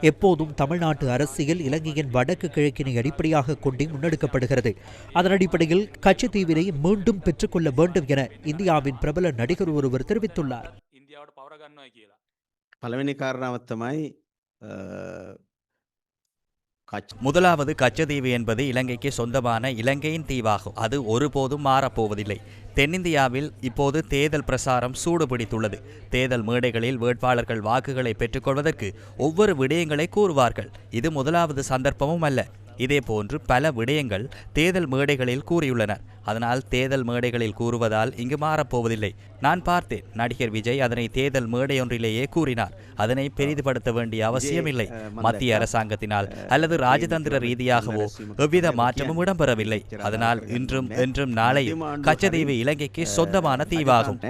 எப்போதும் தமிழ்நாட்டு அரசியல் இலங்கையின் வடக்கு கிழக்கினை அடிப்படையாக கொண்டே முன்னெடுக்கப்படுகிறது. அதன் அடிப்படையில் கட்சி தீவினை மீண்டும் பெற்றுக்கொள்ள வேண்டும் என இந்தியாவின் பிரபல நடிகர் ஒருவர் தெரிவித்துள்ளார். பலவினை காரணாவத்தமாய் முதலாவது கச்சதீவு என்பது இலங்கைக்கு சொந்தமான இலங்கையின் தீவாகும். அது ஒருபோதும் மாறப்போவதில்லை. தென்னிந்தியாவில் இப்போது தேர்தல் பிரசாரம் சூடு பிடித்துள்ளது தேர்தல் மேடைகளில் வேட்பாளர்கள் வாக்குகளை பெற்றுக்கொள்வதற்கு ஒவ்வொரு விடயங்களை கூறுவார்கள். இது முதலாவது சந்தர்ப்பமும் அல்ல. இதேபோன்று பல விடயங்கள் தேர்தல் மேடைகளில் கூறியுள்ளனர் அதனால் தேர்தல் மேடைகளில் கூறுவதால் இங்கு மாறப்போவதில்லை. நான் பார்த்தேன் நடிகர் விஜய் அதனை தேர்தல் மேடையொன்றிலேயே கூறினார். அதனை பெரிதுபடுத்த வேண்டிய அவசியமில்லை. மத்திய அரசாங்கத்தினால் அல்லது ராஜதந்திர ரீதியாகவோ எவ்வித மாற்றமும் இடம்பெறவில்லை. அதனால் இன்றும் என்றும் நாளையும் கச்சதீவு இலங்கைக்கு சொந்தமான தீவாகும்.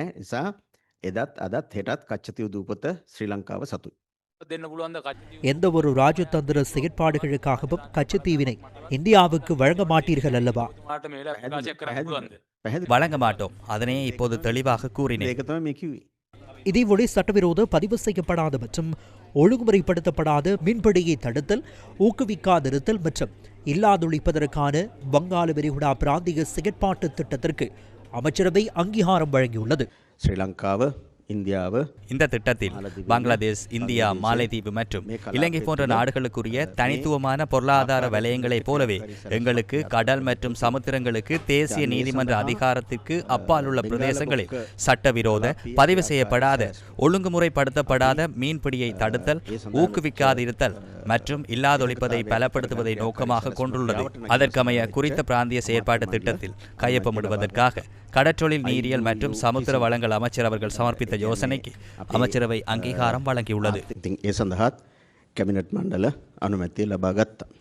எதத் அதத் ஹெட்டத் கச்சத்தீவு தூபத்த ஸ்ரீலங்காவை சத்து. எந்த ஒரு ராஜதந்திர செயற்பாடுகளுக்காகவும் கச்சத்தீவினை இந்தியாவுக்கு வழங்க மாட்டீர்கள் அல்லவா? வழங்க மாட்டோம். அதனை இப்போது தெளிவாக கூறினேன். இதேபோல சட்டவிரோத பதிவு செய்யப்படாத மற்றும் ஒழுங்குமுறைப்படுத்தப்படாத மீன்பிடியை தடுத்தல் ஊக்குவிக்காதிருத்தல் மற்றும் இல்லாதொழிப்பதற்கான வங்காள விரிகுடா பிராந்திய செயற்பாட்டு திட்டத்திற்கு அமைச்சரவை அங்கீகாரம் வழங்கியுள்ளது. ஸ்ரீலங்காவை இந்த திட்டத்தில் பங்களாதேஷ் இந்தியா மாலைதீவு மற்றும் இலங்கை போன்ற நாடுகளுக்குரிய தனித்துவமான பொருளாதார வலயங்களைப் போலவே எங்களுக்கு கடல் மற்றும் சமுத்திரங்களுக்கு தேசிய நீதிமன்ற அதிகாரத்திற்கு அப்பால் உள்ள பிரதேசங்களில் சட்டவிரோத பதிவு செய்யப்படாத ஒழுங்குமுறைப்படுத்தப்படாத மீன்பிடியை தடுத்தல் ஊக்குவிக்காதிருத்தல் மற்றும் இல்லாதொழிப்பதை பலப்படுத்துவதை நோக்கமாக கொண்டுள்ளது. அதற்கமைய குறித்த பிராந்திய செயற்பாட்டு திட்டத்தில் கையொப்பமிடுவதற்காக கடற்றொழில் நீரியல் மற்றும் சமுத்திர வளங்கள் அமைச்சர் அவர்கள் சமர்ப்பித்த யோசனைக்கு அமைச்சரவை அங்கீகாரம் வழங்கியுள்ளது கேபினட் மண்டல அனுமதி லபாகத்தான்